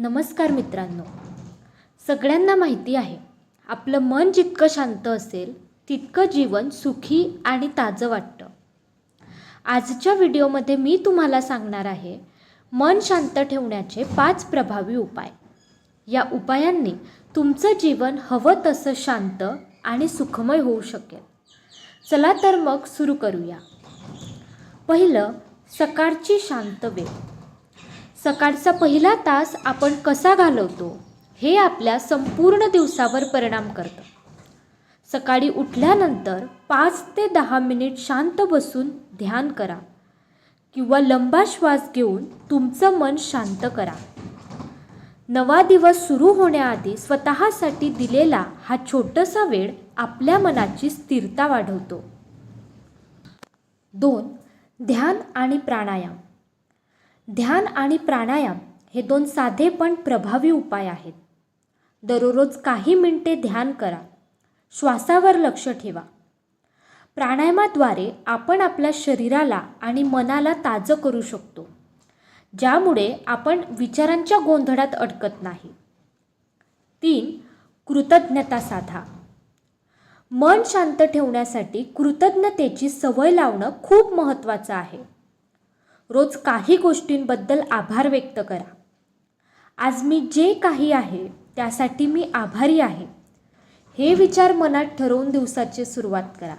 नमस्कार मित्रांनो. सगळ्यांना माहिती आहे आपलं मन जितकं शांत असेल तितकं जीवन सुखी आणि ताजं वाटतं. आजच्या व्हिडिओमध्ये मी तुम्हाला सांगणार आहे मन शांत ठेवण्याचे पाच प्रभावी उपाय. या उपायांनी तुमचं जीवन हवं तसं शांत आणि सुखमय होऊ शकेल. चला तर मग सुरू करूया. पहिलं सकाळची शांत वेळ. सकाळचा पहिला तास आपण कसा घालवतो हे आपल्या संपूर्ण दिवसावर परिणाम करतं. सकाळी उठल्यानंतर पाच ते दहा मिनिट शांत बसून ध्यान करा किंवा लंबा श्वास घेऊन तुमचं मन शांत करा. नवा दिवस सुरू होण्याआधी स्वतःसाठी दिलेला हा छोटासा वेळ आपल्या मनाची स्थिरता वाढवतो. दोन ध्यान आणि प्राणायाम. ध्यान आणि प्राणायाम हे दोन साधे पण प्रभावी उपाय आहेत. दररोज काही मिनटे ध्यान करा. श्वासावर लक्ष ठेवा. प्राणायामाद्वारे आपण आपल्या शरीराला आणि मनाला ताजं करू शकतो. ज्यामुळे आपण विचारांच्या गोंधळात अडकत नाही. तीन कृतज्ञता साधा. मन शांत ठेवण्यासाठी कृतज्ञतेची सवय लावणं खूप महत्त्वाचं आहे. रोज काही गोष्टींबद्दल आभार व्यक्त करा. आज मी जे काही आहे त्यासाठी मी आभारी आहे. हे विचार मनात ठरवून दिवसाची सुरुवात करा.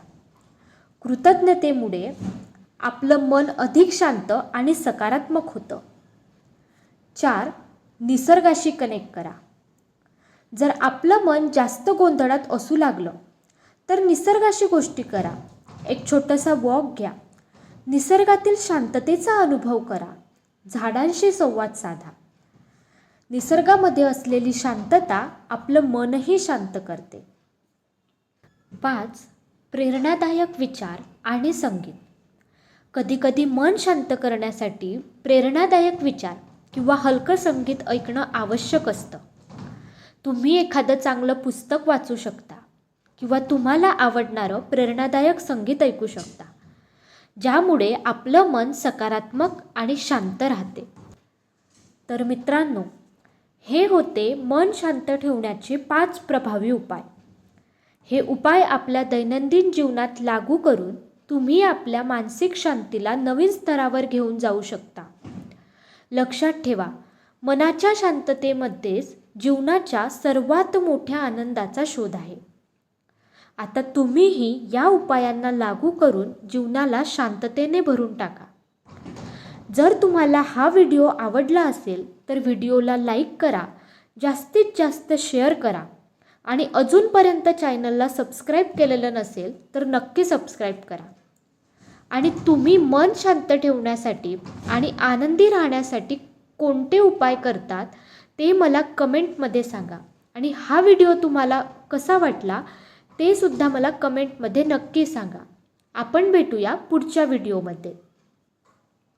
कृतज्ञतेमुळे आपलं मन अधिक शांत आणि सकारात्मक होतं. चार निसर्गाशी कनेक्ट करा. जर आपलं मन जास्त गोंधळात असू लागलं तर निसर्गाशी गोष्टी करा. एक छोटासा वॉक घ्या. निसर्गातील शांततेचा अनुभव करा. झाडांशी संवाद साधा. निसर्गामध्ये असलेली शांतता आपलं मनही शांत करते. पाच प्रेरणादायक विचार आणि संगीत. कधीकधी मन शांत करण्यासाठी प्रेरणादायक विचार किंवा हलकं संगीत ऐकणं आवश्यक असतं. तुम्ही एखादं चांगलं पुस्तक वाचू शकता किंवा तुम्हाला आवडणारं प्रेरणादायक संगीत ऐकू शकता. ज्यामुळे आपलं मन सकारात्मक आणि शांत राहते. तर मित्रांनो हे होते मन शांत ठेवण्याचे पाच प्रभावी उपाय. हे उपाय आपल्या दैनंदिन जीवनात लागू करून तुम्ही आपल्या मानसिक शांतीला नवीन स्तरावर घेऊन जाऊ शकता. लक्षात ठेवा मनाच्या शांततेमध्येच जीवनाच्या सर्वात मोठ्या आनंदाचा शोध आहे. आता तुम्हीही या उपायांना लागू करून जीवनाला शांततेने भरून टाका. जर तुम्हाला हा व्हिडिओ आवडला असेल तर व्हिडिओला लाईक करा जास्तीत जास्त शेअर करा आणि अजूनपर्यंत चॅनलला सबस्क्राईब केलेलं नसेल तर नक्की सबस्क्राईब करा. आणि तुम्ही मन शांत ठेवण्यासाठी आणि आनंदी राहण्यासाठी कोणते उपाय करतात ते मला कमेंटमध्ये सांगा. आणि हा व्हिडिओ तुम्हाला कसा वाटला ते सुद्धा मला कमेंटमध्ये नक्की सांगा. आपण भेटूया पुढच्या व्हिडिओमध्ये.